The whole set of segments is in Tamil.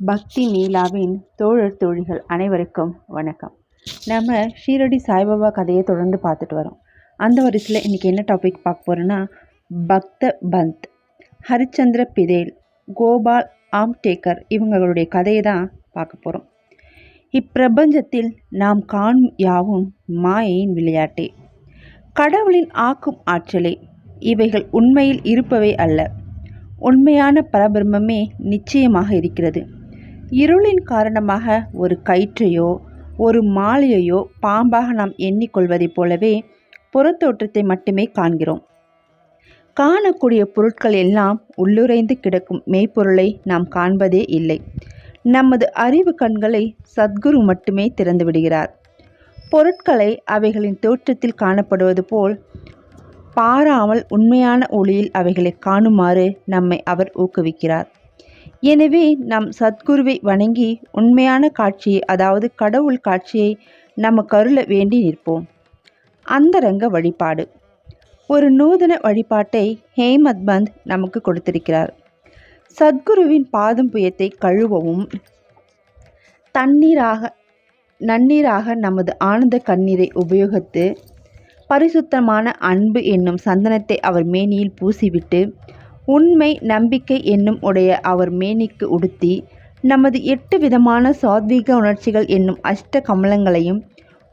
பக்தி மீலாவின் தோழர் தோழிகள் அனைவருக்கும் வணக்கம். நம்ம ஷீரடி சாய்பாபா கதையை தொடர்ந்து பார்த்துட்டு வரோம். அந்த வரிசையில் இன்றைக்கி என்ன டாபிக் பார்க்க போகிறோன்னா பக்த பந்த் ஹரிச்சந்திர பிதேல் கோபால் ஆம்டேக்கர் இவங்களுடைய கதையை தான் பார்க்க போகிறோம் இப்பிரபஞ்சத்தில் நாம் காணும் யாவும் மாயையின் விளையாட்டே. கடவுளின் ஆக்கும் ஆற்றலே இவைகள் உண்மையில் இருப்பவை அல்ல. உண்மையான பரபிரம்மே நிச்சயமாக இருக்கிறது. இருளின் காரணமாக ஒரு கயிற்றையோ ஒரு மாலையையோ பாம்பாக நாம் எண்ணிக்கொள்வதைப் போலவே புறத்தோற்றத்தை மட்டுமே காண்கிறோம். காணக்கூடிய பொருட்கள் எல்லாம் உள்ளுரைந்து கிடக்கும் மெய்ப்பொருளை நாம் காண்பதே இல்லை. நமது அறிவு கண்களை சத்குரு மட்டுமே திறந்து விடுகிறார். பொருட்களை அவைகளின் தோற்றத்தில் காணப்படுவது போல் பாராமல் உண்மையான ஒளியில் அவைகளை காணுமாறு நம்மை அவர் ஊக்குவிக்கிறார். எனவே நம் சத்குருவை வணங்கி உண்மையான காட்சியை அதாவது கடவுள் காட்சியை நம்ம கருள வேண்டி நிற்போம். அந்தரங்க வழிபாடு. ஒரு நூதன வழிபாட்டை ஹேமத் பந்த் நமக்கு கொடுத்திருக்கிறார். சத்குருவின் பாதம் புயத்தை கழுவவும் தண்ணீராக நன்னீராக நமது ஆனந்த கண்ணீரை உபயோகித்து பரிசுத்தமான அன்பு என்னும் சந்தனத்தை அவர் மேனியில் பூசிவிட்டு உண்மை நம்பிக்கை என்னும் உடைய அவர் மேனிக்கு உடுத்தி நமது எட்டு விதமான சாத்வீக உணர்ச்சிகள் என்னும் அஷ்ட கமலங்களையும்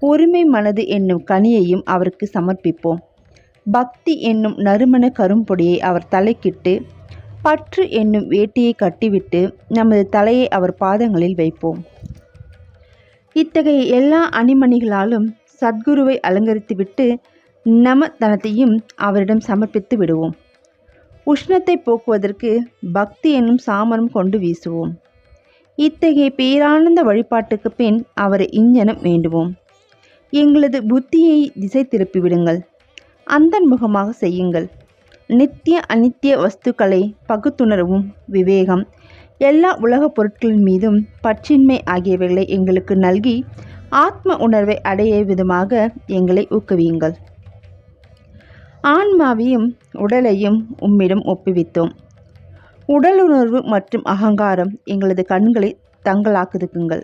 ஒருமை மனது என்னும் கனியையும் அவருக்கு சமர்ப்பிப்போம். பக்தி என்னும் நறுமண கரும்பொடியை அவர் தலைக்கிட்டு பற்று என்னும் வேட்டியை கட்டிவிட்டு நமது தலையை அவர் பாதங்களில் வைப்போம். இத்தகைய எல்லா அணிமணிகளாலும் சத்குருவை அலங்கரித்துவிட்டு நம தனத்தையும் அவரிடம் சமர்ப்பித்து விடுவோம். உஷ்ணத்தை போக்குவதற்கு பக்தி என்னும் சாமரம் கொண்டு வீசுவோம். இத்தகைய பேரானந்த வழிபாட்டுக்கு பின் அவரை இஞ்சனம் வேண்டுவோம். எங்களது புத்தியை திசை திருப்பிவிடுங்கள் அந்தன்முகமாக செய்யுங்கள். நித்திய அனித்திய வஸ்துக்களை பகுத்துணர்வும் விவேகம். எல்லா உலகப் பொருட்களின் மீதும் பற்றின்மை ஆகியவைகளை எங்களுக்கு நல்கி ஆத்ம உணர்வை அடைய விதமாக எங்களை ஊக்குவியுங்கள். ஆன்மாவையும் உடலையும் உம்மிடம் ஒப்புவித்தோம். உடலுணர்வு மற்றும் அகங்காரம் எங்களது கண்களை தங்களாக்குதுக்குங்கள்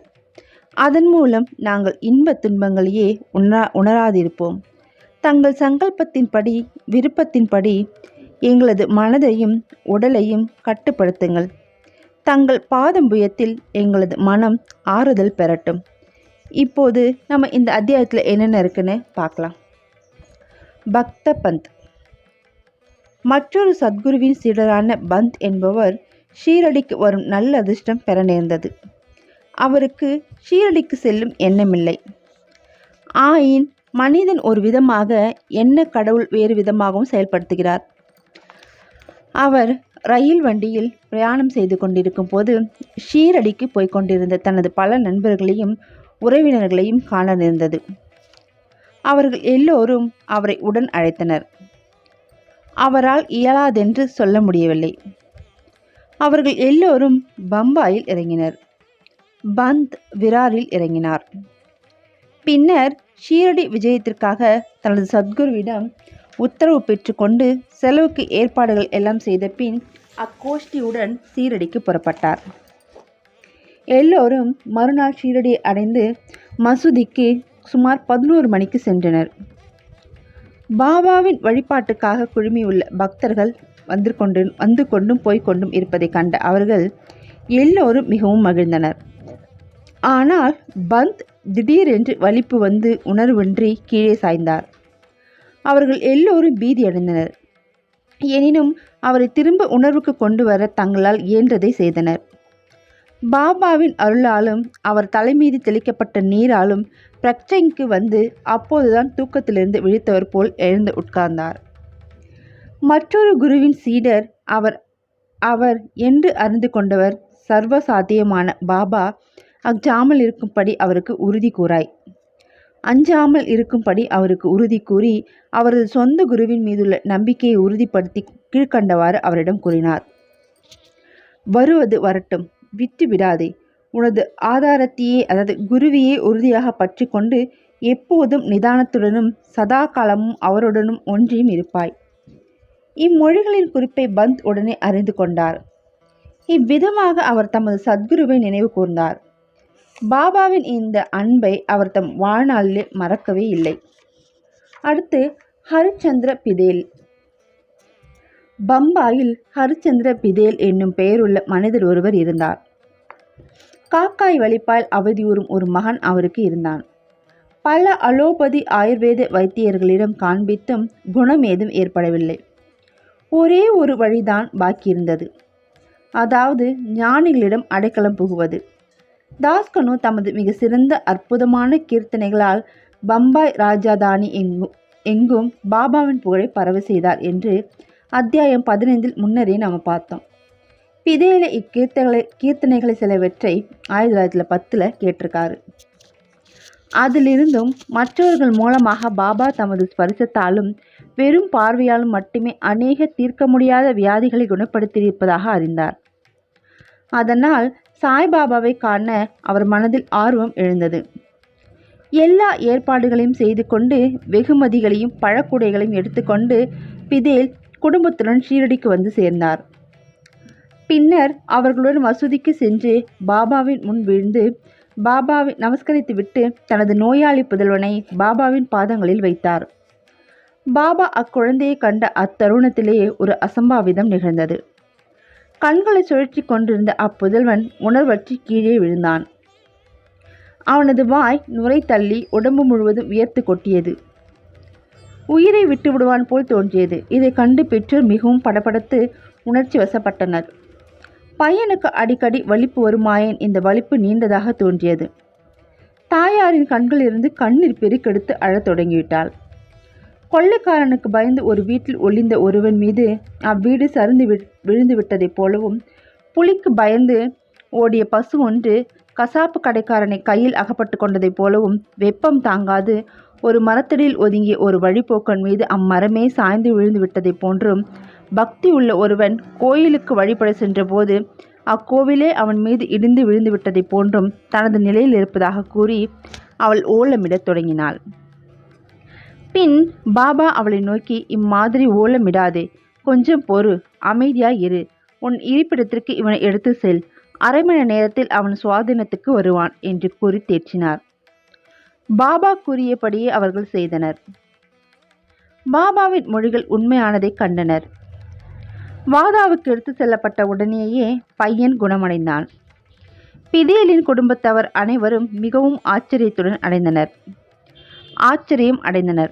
அதன் மூலம் நாங்கள் இன்ப துன்பங்களையே உணரா உணராதிருப்போம். தங்கள் சங்கல்பத்தின்படி விருப்பத்தின்படி எங்களது மனதையும் உடலையும் கட்டுப்படுத்துங்கள். தங்கள் பாதம்புயத்தில் எங்களது மனம் ஆறுதல் பெறட்டும். இப்போது நம்ம இந்த அத்தியாயத்தில் என்னென்ன இருக்குன்னு பார்க்கலாம். பக்த பந்த் மற்றொரு சத்குருவின் சீடரான பந்த் என்பவர் ஷீரடிக்கு வரும் நல்ல அதிர்ஷ்டம் பெற நேர்ந்தது. அவருக்கு ஷீரடிக்கு செல்லும் எண்ணமில்லை. ஆயின் மனிதன் ஒரு விதமாக என்ன கடவுள் வேறு விதமாகவும் செயல்படுத்துகிறார். அவர் ரயில் வண்டியில் பிரயாணம் செய்து கொண்டிருக்கும் போது ஷீரடிக்கு போய்க் கொண்டிருந்த தனது பல நண்பர்களையும் உறவினர்களையும் காண நேர்ந்தது. அவர்கள் எல்லோரும் அவரை உடன் அழைத்தனர். அவரால் இயலாதென்று சொல்ல முடியவில்லை. அவர்கள் எல்லோரும் பம்பாயில் இறங்கினர். பந்த் விராரில் இறங்கினார். பின்னர் ஷீரடி விஜயத்திற்காக தனது சத்குருவிடம் உத்தரவு பெற்றுக்கொண்டு செலவுக்கு ஏற்பாடுகள் எல்லாம் செய்த பின் அக்கோஷ்டியுடன் சீரடிக்கு புறப்பட்டார். எல்லோரும் மறுநாள் ஷீரடி அடைந்து மசூதிக்கு சுமார் பதினோரு மணிக்கு சென்றனர். பாபாவின் வழிபாட்டுக்காக குழுமியுள்ள பக்தர்கள் வந்து கொண்டு வந்து கொண்டும் போய்கொண்டும் இருப்பதை கண்ட அவர்கள் எல்லோரும் மிகவும் மகிழ்ந்தனர். ஆனால் பந்த் திடீரென்று வலிப்பு வந்து உணர்வின்றி கீழே சாய்ந்தார். அவர்கள் எல்லோரும் பீதியடைந்தனர் எனினும் அவரை திரும்ப உணர்வுக்கு கொண்டு வர தங்களால் இயன்றதை செய்தனர். பாபாவின் அருளாலும் அவர் தலைமீது தெளிக்கப்பட்ட நீராலும் பிரச்சனைக்கு வந்து அப்போதுதான் தூக்கத்திலிருந்து விழித்தவர் போல் எழுந்து உட்கார்ந்தார். மற்றொரு குருவின் சீடர் அவர் அவர் என்று அறிந்து கொண்டவர் சர்வ சாத்தியமான பாபா அஞ்சாமல் இருக்கும்படி அவருக்கு உறுதி கூறாய். அஞ்சாமல் இருக்கும்படி அவருக்கு உறுதி கூறி அவரது சொந்த குருவின் மீதுள்ள நம்பிக்கையை உறுதிப்படுத்தி கீழ்கண்டவாறு அவரிடம் கூறினார். வருவது வரட்டும். விட்டு விடாதே உனது ஆதாரத்தையே அதாவது குருவியை உறுதியாக பற்றி கொண்டு எப்போதும் நிதானத்துடனும் சதா காலமும் அவருடனும் ஒன்றியும் இருப்பாய். இம்மொழிகளின் குறிப்பை பந்த் உடனே அறிந்து கொண்டார். இவ்விதமாக அவர் தமது சத்குருவை நினைவு கூர்ந்தார். பாபாவின் இந்த அன்பை அவர் தம் வாழ்நாளில் மறக்கவே இல்லை. அடுத்து ஹரிச்சந்திர பிதேல். பம்பாயில் ஹரிச்சந்திர பிதேல் என்னும் பெயருள்ள மனிதர் ஒருவர் இருந்தார். காக்காய் வலிப்பால் அவதியுறும் ஒரு மகன் அவருக்கு இருந்தான். பல அலோபதி ஆயுர்வேத வைத்தியர்களிடம் காண்பித்தும் குணம் ஏதும் ஏற்படவில்லை. ஒரே ஒரு வழிதான் பாக்கியிருந்தது. அதாவது ஞானிகளிடம் அடைக்கலம் புகுவது. தாஸ்கனு தமது மிக சிறந்த அற்புதமான கீர்த்தனைகளால் பம்பாய் ராஜாதானி எங்கும் எங்கும் பாபாவின் புகழை பரவ செய்தார் என்று அத்தியாயம் பதினைந்தில் முன்னரே நாம் பார்த்தோம். பிதேல இக்கீர்த்தனை கீர்த்தனைகளை சிலவற்றை ஆயிரத்தி தொள்ளாயிரத்தி பத்தில் கேட்டிருக்காரு. அதிலிருந்தும் மற்றவர்கள் மூலமாக பாபா தமது ஸ்பரிசத்தாலும் வெறும் பார்வையாலும் மட்டுமே அநேக தீர்க்க முடியாத வியாதிகளை குணப்படுத்தியிருப்பதாக அறிந்தார். அதனால் சாய்பாபாவை காண அவர் மனதில் ஆர்வம் எழுந்தது. எல்லா ஏற்பாடுகளையும் செய்து கொண்டு வெகுமதிகளையும் பழக்குடைகளையும் எடுத்துக்கொண்டு பிதேல் குடும்பத்துடன் ஷீரடிக்கு வந்து சேர்ந்தார். பின்னர் அவர்களுடன் மசூதிக்கு சென்று பாபாவின் முன் விழுந்து பாபாவை நமஸ்கரித்துவிட்டு தனது நோயாளி புதல்வனை பாபாவின் பாதங்களில் வைத்தார். பாபா அக்குழந்தையை கண்ட அத்தருணத்திலேயே ஒரு அசம்பாவிதம் நிகழ்ந்தது. கண்களை சுழற்றி கொண்டிருந்த அப்புதல்வன் உணர்வற்றி கீழே விழுந்தான். அவனது வாய் நுரை தள்ளி உடம்பு முழுவதும் வியர்த்து கொட்டியது. உயிரை விட்டு விடுவான் போல் தோன்றியது. இதை கண்டு பெற்றோர் மிகவும் படபடத்து உணர்ச்சி வசப்பட்டனர். பையனுக்கு அடிக்கடி வலிப்பு வருமாயின் இந்த வலிப்பு நீண்டதாக தோன்றியது. தாயாரின் கண்களிலிருந்து கண்ணீர் பெருக்கெடுத்து அழத் தொடங்கிவிட்டாள். கொள்ளைக்காரனுக்கு பயந்து ஒரு வீட்டில் ஒளிந்த ஒருவன் மீது அவ்வீடு சரிந்து விழுந்து விட்டதைப் போலவும் புலிக்கு பயந்து ஓடிய பசு ஒன்று கசாப்பு கடைக்காரனை கையில் அகப்பட்டு கொண்டதைப் போலவும் வெப்பம் தாங்காது ஒரு மரத்தடியில் ஒதுங்கிய ஒரு வழிபோக்கன் மீது அம்மரமே சாய்ந்து விழுந்து விட்டதைப் போன்றும் பக்தி உள்ள ஒருவன் கோயிலுக்கு வழிபட சென்றபோது அக்கோவிலே அவன் மீது இடிந்து விழுந்து விட்டதைப் போன்றும் தனது நிலையில் இருப்பதாக கூறி அவள் ஓலமிடத் தொடங்கினாள். பின் பாபா அவளை நோக்கி இம்மாதிரி ஓலமிடாதே கொஞ்சம் பொறு அமைதியாய் இரு. உன் இருப்பிடத்திற்கு இவனை எடுத்து செல். அரை மணி நேரத்தில் அவன் சுவாதீனத்துக்கு வருவான் என்று கூறி தேற்றினார். பாபா கூறியபடியே அவர்கள் செய்தனர். பாபாவின் மொழிகள் உண்மையானதை கண்டனர். வாதாவுக்கு எடுத்து செல்லப்பட்ட உடனேயே பையன் குணமடைந்தான். பிதேலின் குடும்பத்தவர் அனைவரும் மிகவும் ஆச்சரியத்துடன் அடைந்தனர். ஆச்சரியம் அடைந்தனர்.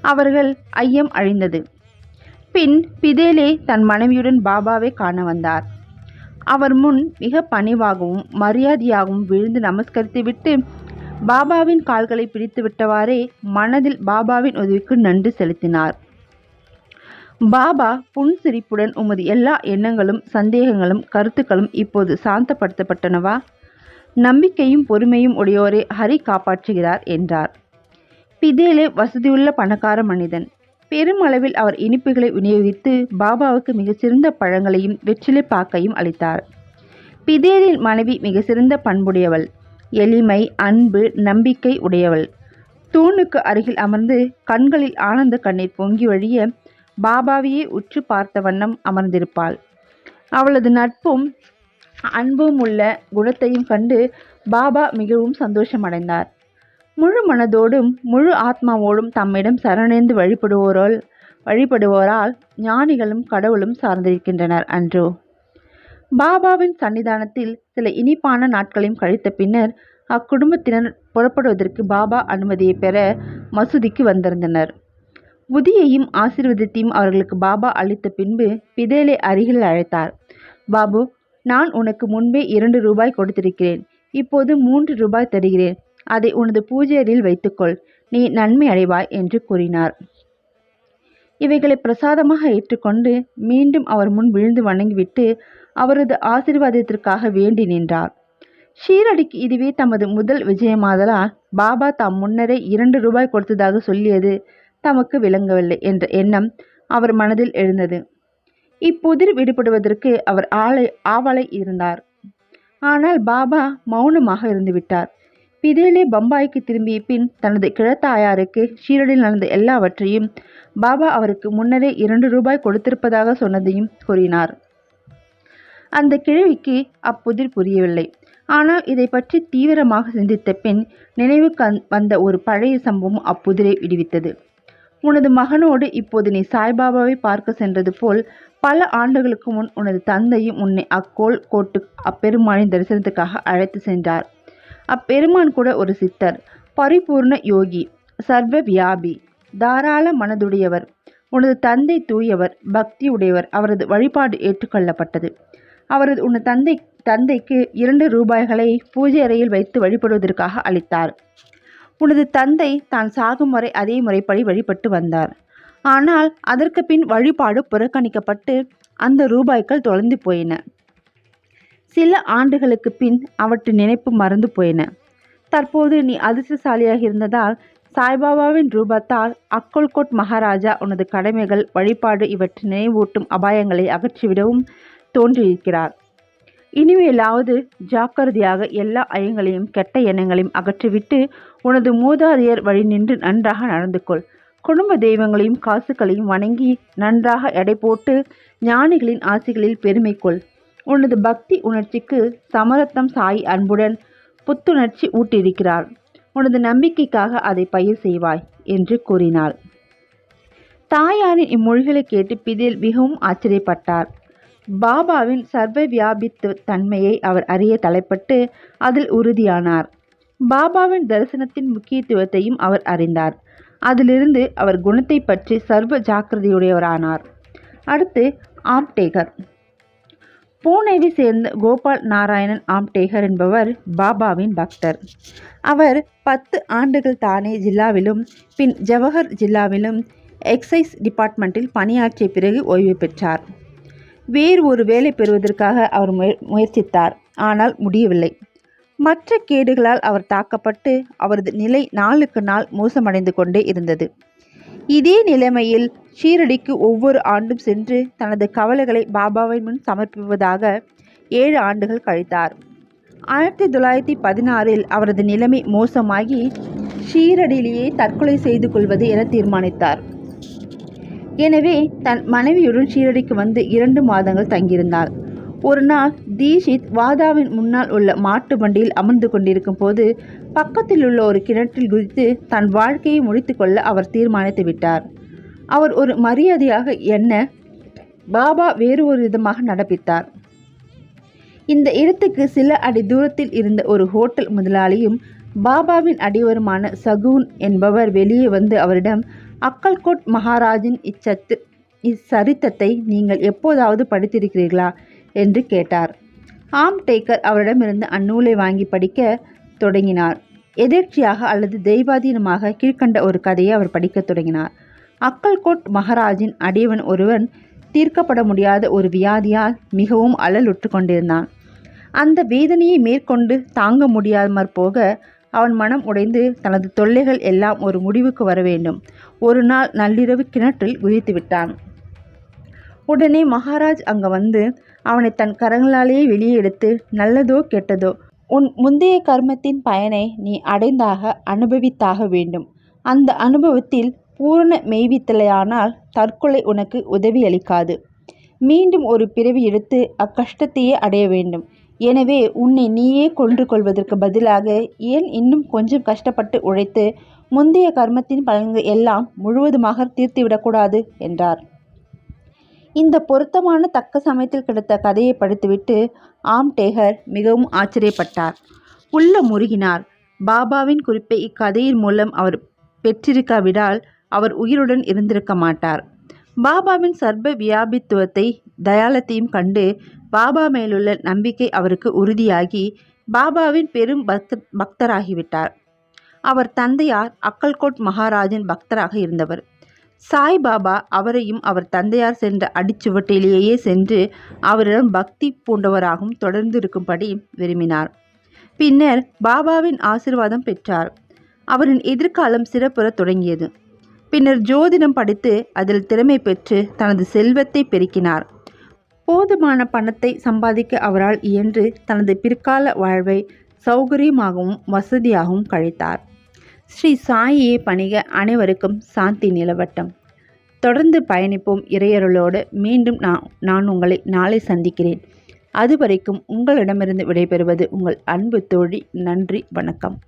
அவர்கள் ஐயம் அழிந்தது. பின் பிதேலே தன் மனைவியுடன் பாபாவை காண வந்தார். அவர் முன் மிக பணிவாகவும் மரியாதையாகவும் விழுந்து நமஸ்கரித்துவிட்டு பாபாவின் கால்களை பிடித்து விட்டவாறே மனதில் பாபாவின் உதவிக்கு நன்றி செலுத்தினார். பாபா புன்சிரிப்புடன் உமது எல்லா எண்ணங்களும் சந்தேகங்களும் கருத்துக்களும் இப்போது சாந்தப்படுத்தப்பட்டனவா? நம்பிக்கையும் பொறுமையும் உடையோரே ஹரி காப்பாற்றுகிறார் என்றார். பிதேலே வசதியுள்ள பணக்கார மனிதன். பெருமளவில் அவர் இனிப்புகளை விநியோகித்து பாபாவுக்கு மிகச்சிறந்த பழங்களையும் வெற்றிலை பாக்கையும் அளித்தார். பிதேலின் மனைவி மிக சிறந்த பண்புடையவள். எளிமை அன்பு நம்பிக்கை உடையவள். தூணுக்கு அருகில் அமர்ந்து கண்களில் ஆனந்த கண்ணீர் பொங்கி வழிய பாபாவையே உற்று பார்த்த வண்ணம் அமர்ந்திருப்பாள். அவளது நட்பும் அன்பும் உள்ள குணத்தையும் கண்டு பாபா மிகவும் சந்தோஷமடைந்தார். முழு மனதோடும் முழு ஆத்மாவோடும் தம்மிடம் சரணடைந்து வழிபடுவோரால் வழிபடுவோரால் ஞானிகளும் கடவுளும் சார்ந்திருக்கின்றனர் அன்றோ. பாபாவின் சன்னிதானத்தில் சில இனிப்பான நாட்களையும் கழித்த பின்னர் அக்குடும்பத்தினர் புறப்படுவதற்கு பாபா அனுமதியை பெற மசூதிக்கு வந்திருந்தனர். உதியையும் ஆசீர்வாதத்தையும் அவர்களுக்கு பாபா அளித்த பின்பு பிதேலை அருகில் அழைத்தார். பாபு நான் உனக்கு முன்பே இரண்டு ரூபாய் கொடுத்திருக்கிறேன். இப்போது மூன்று ரூபாய் தருகிறேன். அதை உனது பூஜை அறையில் வைத்துக்கொள். நீ நன்மை அடைவாய் என்று கூறினார். இவைகளை பிரசாதமாக ஏற்றுக்கொண்டு மீண்டும் அவர் முன் விழுந்து வணங்கிவிட்டு அவரது ஆசீர்வாதத்திற்காக வேண்டி நின்றார். ஷீரடிக்கு இதுவே தமது முதல் விஜயமாதலால் பாபா தாம் முன்னரே இரண்டு ரூபாய் கொடுத்ததாக சொல்லியது தமக்கு விளங்கவில்லை என்ற எண்ணம் அவர் மனதில் எழுந்தது. இப்புதிர் விடுபடுவதற்கு அவர் ஆளை ஆவலை இருந்தார். ஆனால் பாபா மௌனமாக இருந்துவிட்டார் பிதேலே பம்பாய்க்கு திரும்பிய பின் தனது கிழத்தாயாருக்கு ஷீரடியில் நடந்த எல்லாவற்றையும் பாபா அவருக்கு முன்னரே இரண்டு ரூபாய் கொடுத்திருப்பதாக சொன்னதையும் கூறினார். அந்த கிழவிக்கு அப்புதிர் புரியவில்லை. ஆனால் இதை பற்றி தீவிரமாக சிந்தித்த பின் நினைவு வந்த ஒரு பழைய சம்பவம் அப்புதிரை விடுவித்தது. உனது மகனோடு இப்போது நீ சாய்பாபாவை பார்க்க சென்றது போல் பல ஆண்டுகளுக்கு முன் உனது தந்தையும் உன்னை அக்கோள் கோட்டு அப்பெருமானின் தரிசனத்துக்காக அழைத்து சென்றார். அப்பெருமான் கூட ஒரு சித்தர் பரிபூர்ண யோகி சர்வ வியாபி தாராள மனதுடையவர். உனது தந்தை தூயவர் பக்தி உடையவர். அவரது வழிபாடு ஏற்றுக்கொள்ளப்பட்டது. அவரது உனது தந்தை தந்தைக்கு இரண்டு ரூபாய்களை பூஜை அறையில் வைத்து வழிபடுவதற்காக அளித்தார். உனது தந்தை தான் சாகும் வரை அதே முறைப்படி வழிபட்டு வந்தார். ஆனால் அதற்கு பின் வழிபாடு புறக்கணிக்கப்பட்டு அந்த ரூபாய்கள் தொலைந்து போயின. சில ஆண்டுகளுக்கு பின் அவற்றின் நினைப்பு மறந்து போயின. தற்போது நீ அதிர்ஷ்டசாலியாக இருந்ததால் சாய்பாபாவின் ரூபத்தால் அக்கோல்கோட் மகாராஜா உனது கடமைகள் வழிபாடு இவற்றை நினைவூட்டும் அபாயங்களை அகற்றிவிடவும் தோன்றியிருக்கிறார். இனிமேலாவது ஜாக்கிரதையாக எல்லா ஐயங்களையும் கெட்ட எண்ணங்களையும் அகற்றிவிட்டு உனது மூதாதையர் வழி நின்று நன்றாக நடந்து கொள். குடும்ப தெய்வங்களையும் காசுகளையும் வணங்கி நன்றாக எடை போட்டு ஞானிகளின் ஆசைகளில் பெருமை கொள். உனது பக்தி உணர்ச்சிக்கு சமரத்தம் சாய் அன்புடன் புத்துணர்ச்சி ஊட்டியிருக்கிறார். உனது நம்பிக்கைக்காக அதை பயிர் செய்வாய் என்று கூறினாள். தாயாரின் இம்மொழிகளை கேட்டு பிதில் மிகவும் ஆச்சரியப்பட்டார். பாபாவின் சர்வ வியாபித்து தன்மையை அவர் அறிய தலைப்பட்டு அதில் உறுதியானார். பாபாவின் தரிசனத்தின் முக்கியத்துவத்தையும் அவர் அறிந்தார். அதிலிருந்து அவர் குணத்தை பற்றி சர்வ ஜாக்கிரதையுடையவரானார். அடுத்து ஆம்டேகர் பூனேவை சேர்ந்த கோபால் நாராயணன் ஆம்டேகர் என்பவர் பாபாவின் பக்தர். அவர் பத்து ஆண்டுகள் தானே ஜில்லாவிலும் பின் ஜவஹர் ஜில்லாவிலும் எக்ஸைஸ் டிபார்ட்மெண்ட்டில் பணியாற்றிய பிறகு ஓய்வு பெற்றார். வேறு ஒரு வேலை பெறுவதற்காக அவர் முயற்சித்தார். ஆனால் முடியவில்லை. மற்ற கேடுகளால் அவர் தாக்கப்பட்டு அவரது நிலை நாளுக்கு நாள் மோசமடைந்து கொண்டே இருந்தது. இதே நிலைமையில் ஷீரடிக்கு ஒவ்வொரு ஆண்டும் சென்று தனது கவலைகளை பாபாவின் முன் சமர்ப்பிப்பதாக ஏழு ஆண்டுகள் கழித்தார். ஆயிரத்தி தொள்ளாயிரத்தி பதினாறில் அவரது நிலைமை மோசமாகி ஷீரடியிலேயே தற்கொலை செய்து கொள்வது என தீர்மானித்தார். எனவே தன் மனைவியுடன் ஷீரடிக்கு வந்து இரண்டு மாதங்கள் தங்கியிருந்தார் ஒரு நாள் தீஷித் வாதாவின் முன்னால் உள்ள மாட்டு வண்டியில் அமர்ந்து கொண்டிருக்கும் போது பக்கத்தில் உள்ள ஒரு கிணற்றில் குதித்து தன் வாழ்க்கையை முடித்துக்கொள்ள அவர் தீர்மானித்து விட்டார். அவர் ஒரு மரியாதையாக என்ன பாபா வேறு ஒரு விதமாக நடப்பித்தார். இந்த இடத்துக்கு சில அடி தூரத்தில் இருந்த ஒரு ஹோட்டல் முதலாளியும் பாபாவின் அடிவருமான சகூன் என்பவர் வெளியே வந்து அவரிடம் அக்கல்கோட் மகாராஜின் இச்சத்து இச்சரித்தத்தை நீங்கள் எப்போதாவது படித்திருக்கிறீர்களா? என்று கேட்டார். ஆம் டேக்கர் அவரிடமிருந்து அந்நூலை வாங்கி படிக்க தொடங்கினார். எதிர்ச்சியாக அல்லது தெய்வாதீனமாக கீழ்கண்ட ஒரு கதையை அவர் படிக்கத் தொடங்கினார். அக்கல்கோட் மகாராஜின் அடியவன் ஒருவன் தீர்க்கப்பட முடியாத ஒரு வியாதியால் மிகவும் அழலுற்று கொண்டிருந்தான். அந்த வேதனையை மேற்கொண்டு தாங்க முடியாமற் போக அவன் மனம் உடைந்து தனது தொல்லைகள் எல்லாம் ஒரு முடிவுக்கு வர வேண்டும். ஒரு நாள் நள்ளிரவு கிணற்றில் குதித்து விட்டான். உடனே மகாராஜ் அங்கே வந்து அவனை தன் கரங்களாலேயே வெளியே எடுத்து நல்லதோ கெட்டதோ உன் முந்தைய கர்மத்தின் பயனை நீ அடைந்தாக அனுபவித்தாக வேண்டும். அந்த அனுபவத்தில் பூரண மெய்வித்தலையானால் தற்கொலை உனக்கு உதவி அளிக்காது. மீண்டும் ஒரு பிறவி எடுத்து அக்கஷ்டத்தையே அடைய வேண்டும். எனவே உன்னை நீயே கொன்று கொள்வதற்கு பதிலாக ஏன் இன்னும் கொஞ்சம் கஷ்டப்பட்டு உழைத்து முந்தைய கர்மத்தின் பலன்கள் எல்லாம் முழுவதுமாக தீர்த்துவிடக்கூடாது? என்றார். இந்த பொருத்தமான தக்க சமயத்தில் கிடைத்த கதையை படித்துவிட்டு ஆம் டேகர் மிகவும் ஆச்சரியப்பட்டார். உள்ள முருகினார். பாபாவின் குறிப்பை இக்கதையின் மூலம் அவர் பெற்றிருக்காவிடால் அவர் உயிருடன் இருந்திருக்க மாட்டார். பாபாவின் சர்வ வியாபித்துவத்தை தயாலத்தையும் கண்டு பாபா மேலுள்ள நம்பிக்கை அவருக்கு உறுதியாகி பாபாவின் பெரும் பக்த பக்தராகிவிட்டார். அவர் தந்தையார் அக்கல்கோட் மகாராஜின் பக்தராக இருந்தவர். சாய்பாபா அவரையும் அவர் தந்தையார் சென்ற அடிச்சுவட்டிலேயே சென்று அவரிடம் பக்தி பூண்டவராகவும் தொடர்ந்து இருக்கும்படி விரும்பினார். பின்னர் பாபாவின் ஆசிர்வாதம் பெற்றார். அவரின் எதிர்காலம் சிறப்புற தொடங்கியது. பின்னர் ஜோதிடம் படித்து அதில் திறமை பெற்று தனது செல்வத்தை பெருக்கினார். போதுமான பணத்தை சம்பாதிக்க அவரால் இயன்று தனது பிற்கால வாழ்வை சௌகரியமாகவும் வசதியாகவும் கழித்தார். ஸ்ரீ சாயியை பணிக அனைவருக்கும் சாந்தி நிலவட்டம். தொடர்ந்து பயணிப்போம் இறையருளோடு. மீண்டும் நான் நான் உங்களை நாளை சந்திக்கிறேன். அதுவரைக்கும் உங்களிடமிருந்து விடைபெறுவது உங்கள் அன்பு தோழி. நன்றி வணக்கம்.